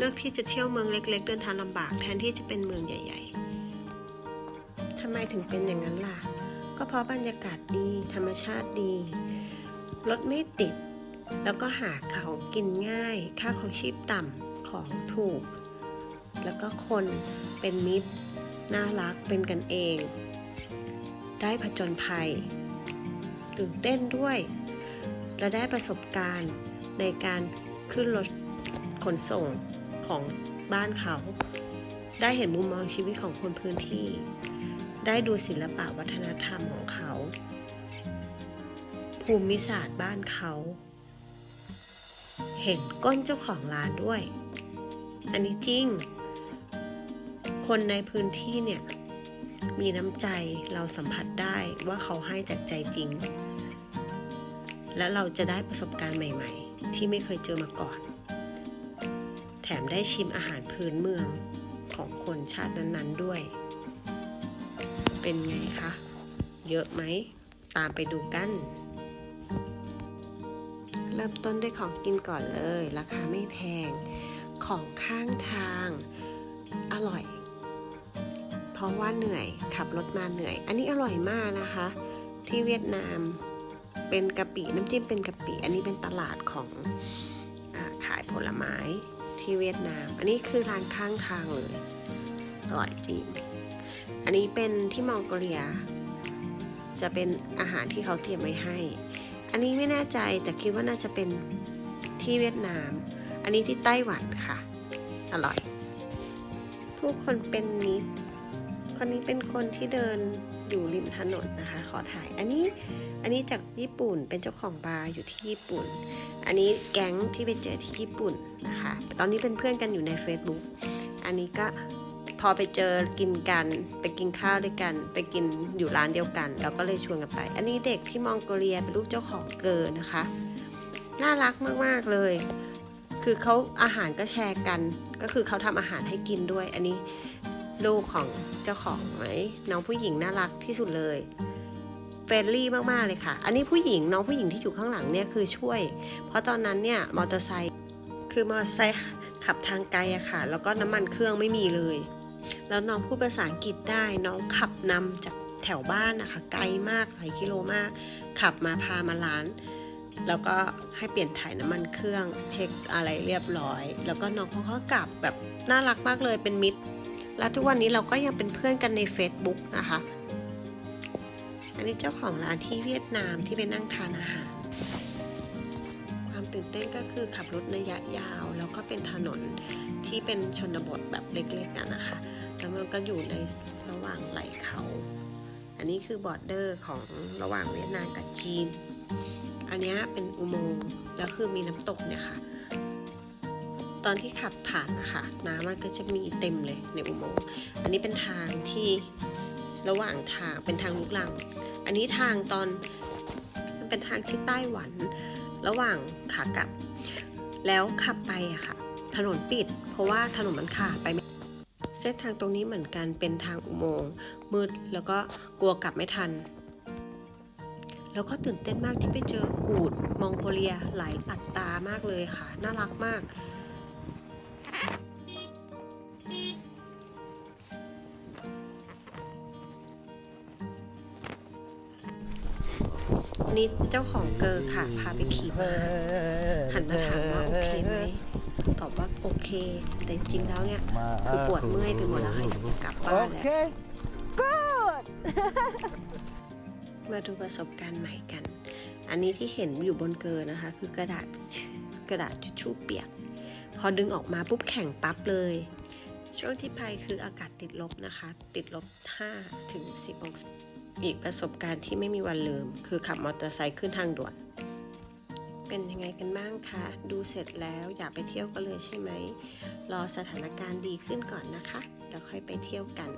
เลือกที่จะเที่ยวเมืองเล็ก ๆ เดินทางลำบากแทนที่จะเป็นเมืองใหญ่ ๆทำไมถึงเป็นอย่างนั้นล่ะ ก็เพราะบรรยากาศดี ธรรมชาติดี รถไม่ติด แล้วก็หาของกินง่าย ค่าของชีพต่ำของถูก แล้วก็คนเป็นมิตร น่ารักเป็นกันเอง ได้ผจญภัย ตื่นเต้นด้วย และได้ประสบการณ์ในการขึ้นรถขนส่ง ของบ้านเขา ได้เห็นมุมมองชีวิตของคนพื้นที่ ได้ดูศิลปะวัฒนธรรมของเขา ภูมิศาสตร์บ้านเขา เห็นก้นเจ้าของร้านด้วย อันนี้จริง คนในพื้นที่เนี่ยมีน้ำใจเราสัมผัสได้ว่าเขาให้จากใจจริง และเราจะได้ประสบการณ์ใหม่ ๆ ที่ไม่เคยเจอมาก่อน ถมได้ชิมอาหารพื้นเมืองของคนชาตินั้นๆด้วย เป็นไงคะ เยอะไหม ตามไปดูกัน เริ่มต้นด้วยของกินก่อนเลย ราคาไม่แพง ของข้างทาง อร่อย เพราะว่าเหนื่อย ขับรถมาเหนื่อย อันนี้อร่อยมากนะคะ ที่เวียดนามเป็นกะปิน้ำจิ้มเป็นกะปิ อันนี้เป็นตลาดของอขายผลไม้ ที่เวียดนาม อันนี้คือร้านข้างทางเลย อร่อยจริง อันนี้เป็นที่มองโกเลีย จะเป็นอาหารที่เขาเตรียมไว้ให้ อันนี้ไม่แน่ใจแต่คิดว่าน่าจะเป็นที่เวียดนาม อันนี้ที่ไต้หวันค่ะ อร่อย ผู้คนเป็นมิตรคนนี้เป็นคนที่เดินอยู่ริมถนนนะคะ ขอถ่าย อันนี้ อันนี้จากญี่ปุ่นเป็นเจ้าของบาร์อยู่ที่ญี่ปุ่น อันนี้แก๊งที่ไปเจอที่ญี่ปุ่นนะคะ ตอนนี้เป็นเพื่อนกันอยู่ใน Facebook อันนี้ก็พอไปเจอกินกัน ไปกินข้าวด้วยกัน ไปกินอยู่ร้านเดียวกัน เราก็เลยชวนกันไป อันนี้เด็กที่มองโกเลียเป็นลูกเจ้าของเกอร์นะคะ น่ารักมากๆเลย คือเขาอาหารก็แชร์กัน ก็คือเขาทำอาหารให้กินด้วย อันนี้ลูกของเจ้าของไหมน้องผู้หญิงน่ารักที่สุดเลย เฟรนลี่มาก ๆ เลยค่ะ อันนี้ผู้หญิงน้องผู้หญิงที่อยู่ข้างหลังเนี่ยคือช่วย เพราะตอนนั้นเนี่ยมอเตอร์ไซค์คือมอเตอร์ไซค์ขับทางไกลอะค่ะ แล้วก็น้ำมันเครื่องไม่มีเลย แล้วน้องพูดภาษาอังกฤษได้น้องขับนำจากแถวบ้านนะคะ ไกลมากหลายกิโลมาก ขับมาพามาร้าน แล้วก็ให้เปลี่ยนถ่ายน้ำมันเครื่อง เช็คอะไรเรียบร้อย แล้วก็น้องเขาก็กลับแบบน่ารักมากเลยเป็นมิตร แล้วทุกวันนี้เราก็ยังเป็นเพื่อนกันใน Facebook นะคะ อันนี้เจ้าของร้านที่เวียดนามที่ไปนั่งทานอาหารความตื่นเต้นก็คือขับรถระยะยาว แล้วก็เป็นถนนที่เป็นชนบทแบบเล็กๆกันนะคะ แล้วมันก็อยู่ในระหว่างไหลเขา อันนี้คือบอร์เดอร์ของระหว่างเวียดนามกับจีน อันนี้เป็นอุโมงค์แล้วคือมีน้ำตกเนี่ยค่ะตอนที่ขับผ่านนะคะน้ำมันก็จะมีเต็มเลยในอุโมงค์ อันนี้เป็นทางที่ระหว่างทางเป็นทางลุกลัง อันนี้ทางตอนมันเป็นทางที่ไต้หวัน ระหว่างขากลับ แล้วขับไปอะค่ะ ถนนปิด เพราะว่าถนนมันขาดไปเส้นทางตรงนี้เหมือนกันเป็นทางอุโมงค์มืดแล้วก็กลัวกลับไม่ทัน แล้วก็ตื่นเต้นมากที่ไปเจออูดมองโกเลียหลายตัดตามากเลยค่ะ น่ารักมาก นี่เจ้าของเกอร์ค่ะ พาไปขี่ม้าหันมาถามว่าโอเคไหมตอบว่าโอเค แต่จริงๆแล้วเนี่ยคือปวดเมื่อยไปหมดแล้วค่ะอยากจะกลับบ้านแล้ว Okay. มาดูประสบการณ์ใหม่กัน อันนี้ที่เห็นอยู่บนเกอร์นะคะ คือกระดาษกระดาษทิชชู่เปียก พอดึงออกมาปุ๊บแข็งปั๊บเลย ช่วงที่ภัยคืออากาศติดลบนะคะ ติดลบ5ถึง10องศา อีกประสบการณ์ที่ไม่มีวันลืม คือขับมอเตอร์ไซค์ขึ้นทางด่วน เป็นยังไงกันบ้างคะ ดูเสร็จแล้วอยากไปเที่ยวกันเลยใช่ไหม รอสถานการณ์ดีขึ้นก่อนนะคะ แล้วค่อยไปเที่ยวกัน